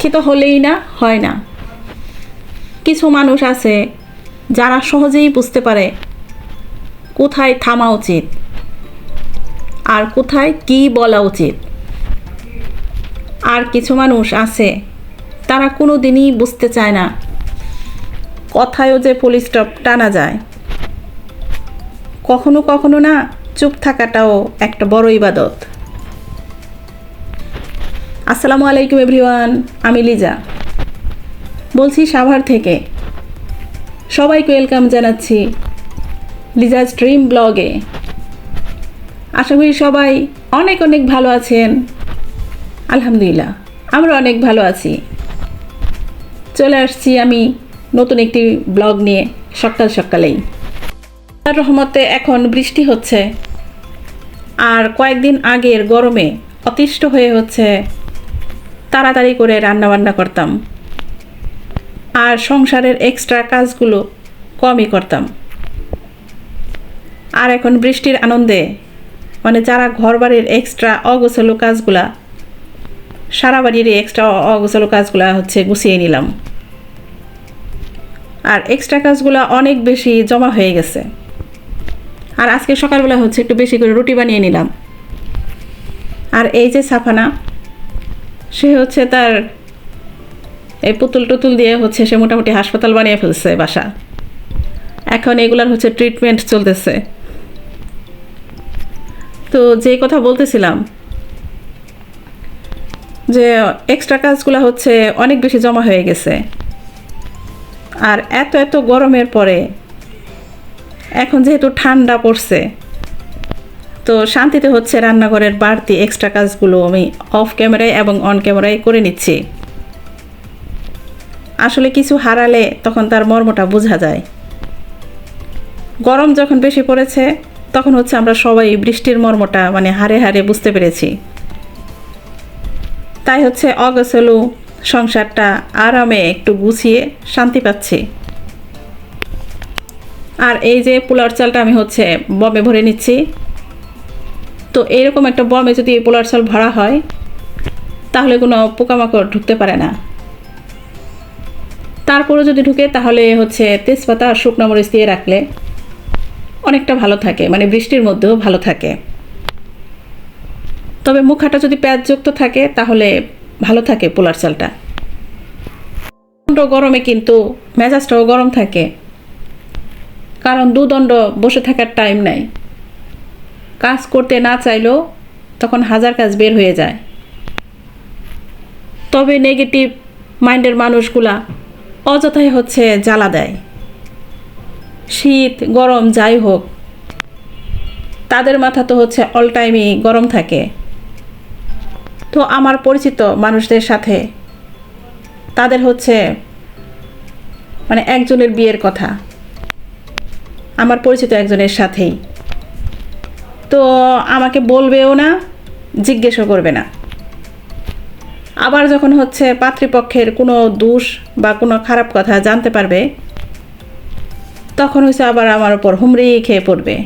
শিক্ষিত হলেই না, হয় না। কিছু মানুষ আছে যারা সহজেই বুঝতে পারে কোথায় থামা উচিত আর কোথায় কি বলা উচিত। আর কিছু মানুষ আছে তারা কোনো দিনই বুঝতে চায় না কথায়ও যে স্টপ টানা যায়। কখনো কখনো না চুপ থাকাটাও একটা বড় ইবাদত। আসসালামু আলাইকুম এভরিওয়ান, আমি লিজা। বলছি সাভার থেকে। সবাইকে ওয়েলকাম জানাচ্ছি লিজা স্ট্রিম ব্লগে। আশা করি সবাই অনেক অনেক ভালো আছেন। আলহামদুলিল্লাহ, আমরা অনেক ভালো আছি। চলে আসছি আমি নতুন একটি ব্লগ নিয়ে সকাল সকালেই। তার রহমতে এখন বৃষ্টি হচ্ছে। আর কয়েকদিন আগের গরমে অতিষ্ঠ হয়ে হচ্ছে তাড়াতাড়ি করে রান্নাবান্না করতাম। আর সংসারের এক্সট্রা কাজগুলো কমই করতাম। আর এখন বৃষ্টির আনন্দে মানে যারা ঘর বাড়ির এক্সট্রা অগোছালো কাজগুলা, সারা বাড়ির এক্সট্রা অগোছালো কাজগুলা হচ্ছে গুছিয়ে নিলাম। আর এক্সট্রা কাজগুলো অনেক বেশি জমা হয়ে গেছে। আর আজকে সকালবেলা হচ্ছে একটু বেশি করে রুটি বানিয়ে নিলাম। আর এই যে সাফানা সে হচ্ছে তার, এই পুতুল টুতুল দিয়ে হচ্ছে সে মোটামুটি হাসপাতাল বানিয়ে ফেলছে বাসা। এখন এগুলার হচ্ছে ট্রিটমেন্ট চলতেছে। তো যে কথা বলতেছিলাম, যে এক্সট্রা কাজগুলো হচ্ছে অনেক বেশি জমা হয়ে গেছে। আর এত এত গরমের পরে এখন যেহেতু ঠান্ডা পড়ছে তো শান্তিতে হচ্ছে রান্নাঘরের বাড়তি এক্সট্রা কাজগুলো আমি অফ ক্যামেরায় এবং অন ক্যামেরায় করে নিচ্ছি। আসলে কিছু হারালে তখন তার মর্মটা বোঝা যায়। গরম যখন বেশি পড়েছে, তখন হচ্ছে আমরা সবাই বৃষ্টির মর্মটা মানে হারে হারে বুঝতে পেরেছি। তাই হচ্ছে অগোছলু সংসারটা আরামে একটু গুছিয়ে শান্তি পাচ্ছি। আর এই যে পোলার চালটা আমি হচ্ছে বমে ভরে নিচ্ছি। তো এরকম একটা বমে যদি পোলার চাল ভরা হয়, তাহলে কোনো পোকামাকড় ঢুকতে পারে না। তারপরে যদি ঢুকে, তাহলে হচ্ছে তেজপাতা আর শুকনো মরিচ দিয়ে রাখলে অনেকটা ভালো থাকে মানে বৃষ্টির মধ্যেও ভালো থাকে। তবে মুখাটা যদি পেঁয়াজযুক্ত থাকে, তাহলে ভালো থাকে পোলার চালটা। গরমে কিন্তু মেজাজটাও গরম থাকে, কারণ দুদণ্ড বসে থাকার টাইম নাই। কাজ করতে না চাইলেও তখন হাজার কাজ বের হয়ে যায়। তবে নেগেটিভ মাইন্ডের মানুষগুলা অযথাই হচ্ছে জ্বালা দেয়। শীত, গরম যাই হোক, তাদের মাথা তো হচ্ছে অল টাইমই গরম থাকে। তো আমার পরিচিত মানুষদের সাথে তাদের হচ্ছে মানে একজনের বিয়ের কথা। আমার পরিচিত একজনের সাথেই। তো আমাকে বলবেও না, জিজ্ঞেসও করবে না। আবার যখন হচ্ছে পাত্রীপক্ষের কোনো দোষ বা কোনো খারাপ কথা জানতে পারবে, তখন হচ্ছে আবার আমার ওপর হুমড়ি খেয়ে পড়বে।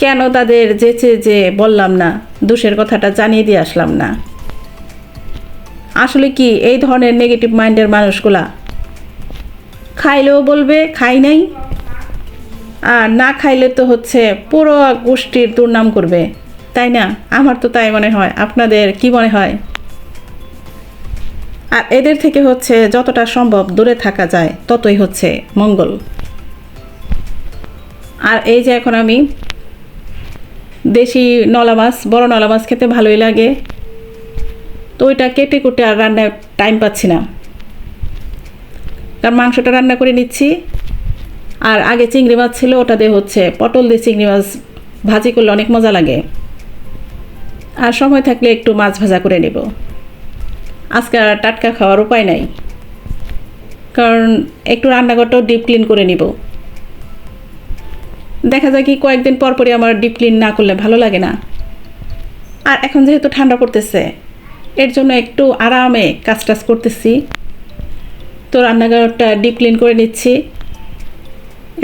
কেন তাদের যেচে যে বললাম না, দোষের কথাটা জানিয়ে দিয়ে আসলাম না? আসলে কি এই ধরনের নেগেটিভ মাইন্ডের মানুষগুলা খাইলেও বলবে, খাই নাই? আর না খাইলে তো হচ্ছে পুরো গোষ্ঠীর দুর্নাম করবে। তাই না? আমার তো তাই মনে হয়। আপনাদের কি মনে হয়? আর এদের থেকে হচ্ছে যতটা সম্ভব দূরে থাকা যায়, ততই হচ্ছে মঙ্গল। আর এই যে এখন আমি দেশি নলা মাছ, বড় নলা মাছ খেতে ভালোই লাগে। তো ওইটা কেটে কুটে আর রান্নায় টাইম পাচ্ছি না। কারণ মাংসটা রান্না করে নিচ্ছি। আর আগে চিংড়ি মাছ ছিল, ওটা দিয়ে হচ্ছে পটল দিয়ে চিংড়ি মাছ ভাজি করলে অনেক মজা লাগে। আর সময় থাকলে একটু মাছ ভাজা করে নেব। আজকে আর টাটকা খাওয়ার উপায় নাই। কারণ একটু রান্নাঘরটাও ডিপ ক্লিন করে নিব। দেখা যায় কি কয়েকদিন পর পরই আমার ডিপ ক্লিন না করলে ভালো লাগে না। আর এখন যেহেতু ঠান্ডা পড়তেছে, এর জন্য একটু আরামে কাজ টাজ করতেছি। তো রান্নাঘরটা ডিপ ক্লিন করে নিচ্ছি।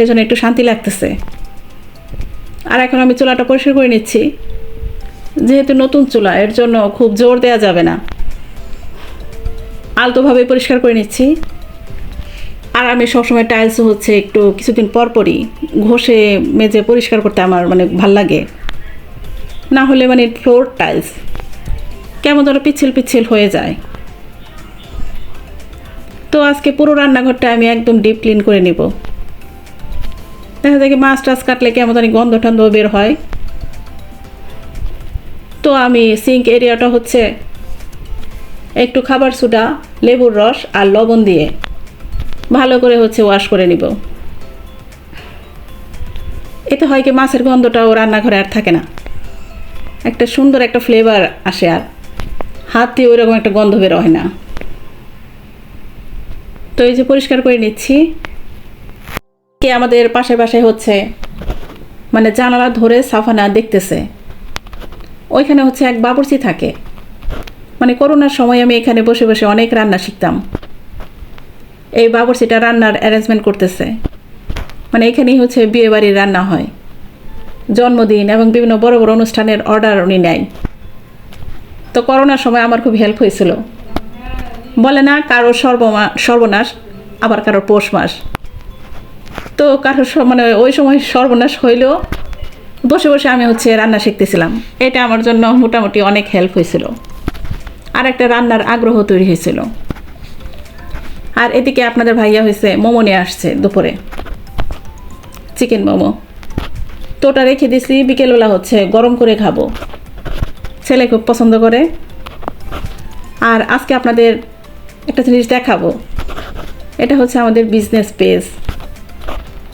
এই জন্য একটু শান্তি লাগতেছে। আর এখন আমি চুলাটা পরিষ্কার করে নিচ্ছি। যেহেতু নতুন চুলা, এর জন্য খুব জোর দেওয়া যাবে না। আলতোভাবে পরিষ্কার করে নিচ্ছি। আর আমি সবসময় টাইলস হচ্ছে একটু কিছুদিন পর পরই ঘষে মেজে পরিষ্কার করতে আমার মানে ভালো লাগে। না হলে মানে ফ্লোর টাইলস কেমন যেন পিচ্ছিল পিচ্ছিল হয়ে যায়। তো আজকে পুরো রান্নাঘরটা আমি একদম ডিপ ক্লিন করে নিব। দেখা যায় কি মাছ টাছ কাটলে কেমন জানি গন্ধ টন্ধ বের হয়। তো আমি সিঙ্ক এরিয়াটা হচ্ছে একটু খাবার সোডা লেবুর রস আর লবণ দিয়ে ভালো করে হচ্ছে ওয়াশ করে নিব। এতে হয় কি মাছের গন্ধটাও রান্নাঘরে আর থাকে না। একটা সুন্দর একটা ফ্লেভার আসে আর। হাত দিয়ে ওইরকম একটা গন্ধ বের হয় না। তো এই যে পরিষ্কার করে নিচ্ছি। কে আমাদের পাশে পাশে হচ্ছে মানে জানালা ধরে সাফানা দেখতেছে। ওইখানে হচ্ছে এক বাবুর্চি থাকে। মানে করোনার সময় আমি এখানে বসে বসে অনেক রান্না শিখতাম। এই বাবুর্চিটা রান্নার অ্যারেঞ্জমেন্ট করতেছে। মানে এখানেই হচ্ছে বিয়ে বাড়ির রান্না হয়। জন্মদিন এবং বিভিন্ন বড় বড় অনুষ্ঠানের অর্ডার উনি নেয়। তো করোনার সময় আমার খুব হেল্প হয়েছিল। বলে না, কারও সর্বমা, সর্বনাশ, আবার কারও পৌষ মাস তো কারও মানে ওই সময় সর্বনাশ হইলেও বসে বসে আমি হচ্ছে রান্না শিখতেছিলাম। এটা আমার জন্য মোটামুটি অনেক হেল্প হয়েছিল। আর একটা রান্নার আগ্রহ তৈরি হয়েছিল। আর এদিকে আপনাদের ভাইয়া হয়েছে, মোমো নিয়ে আসছে দুপুরে। চিকেন মোমো। তো ওটা রেখে দিছি, বিকেলবেলা হচ্ছে গরম করে খাব। ছেলে খুব পছন্দ করে। আর আজকে আপনাদের একটা জিনিস দেখাবো। এটা হচ্ছে আমাদের বিজনেস পেজ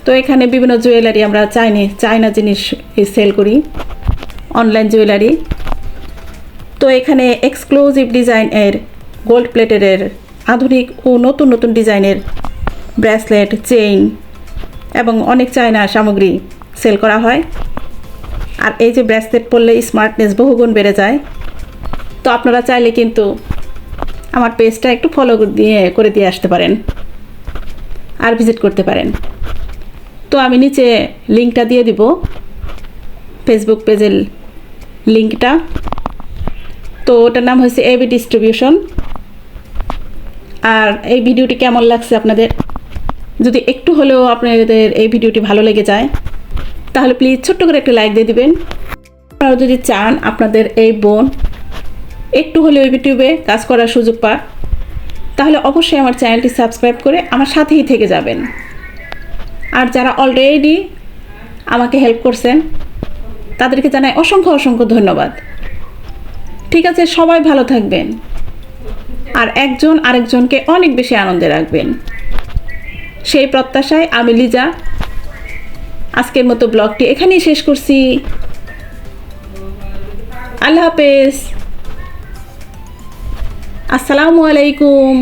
তো এখানে বিভিন্ন জুয়েলারি আমরা চাইনি, চায়না জিনিস সেল করি অনলাইন জুয়েলারি। তো এখানে এক্সক্লুসিভ ডিজাইনের গোল্ড প্লেটের আধুনিক ও নতুন নতুন ডিজাইনের ব্রেসলেট চেইন এবং অনেক চায়না সামগ্রী সেল করা হয়। আর এই যে ব্রেসলেট পরলে স্মার্টনেস বহুগুণ বেড়ে যায়। তো আপনারা চাইলে কিন্তু আমার পেজটা একটু ফলো দিয়ে, করে দিয়ে আসতে পারেন আর ভিজিট করতে পারেন। তো আমি নিচে লিঙ্কটা দিয়ে দিব ফেসবুক পেজের লিঙ্কটা তো ওটার নাম হয়েছে এবি ডিস্ট্রিবিউশন আর এই ভিডিওটি কেমন লাগছে আপনাদের? যদি একটু হলেও আপনাদের এই ভিডিওটি ভালো লেগে যায়, তাহলে প্লিজ ছোট্ট করে একটা লাইক দিয়ে দিবেন। আপনারা যদি চান আপনাদের এই বোন একটু হলেও ইউটিউবে কাজ করার সুযোগ পাক, তাহলে অবশ্যই আমার চ্যানেলটি সাবস্ক্রাইব করে আমার সাথেই থেকে যাবেন। আর যারা অলরেডি আমাকে হেল্প করছেন তাদেরকে জানাই অসংখ্য অসংখ্য ধন্যবাদ। ঠিক আছে, সবাই ভালো থাকবেন। আর একজন আরেকজনকে অনেক বেশি আনন্দে রাখবেন। সেই প্রত্যাশায় আমি লিজা, আজকের মতো ব্লগটি এখানেই শেষ করছি। আল্লাহ হাফেজ। আসসালামু আলাইকুম।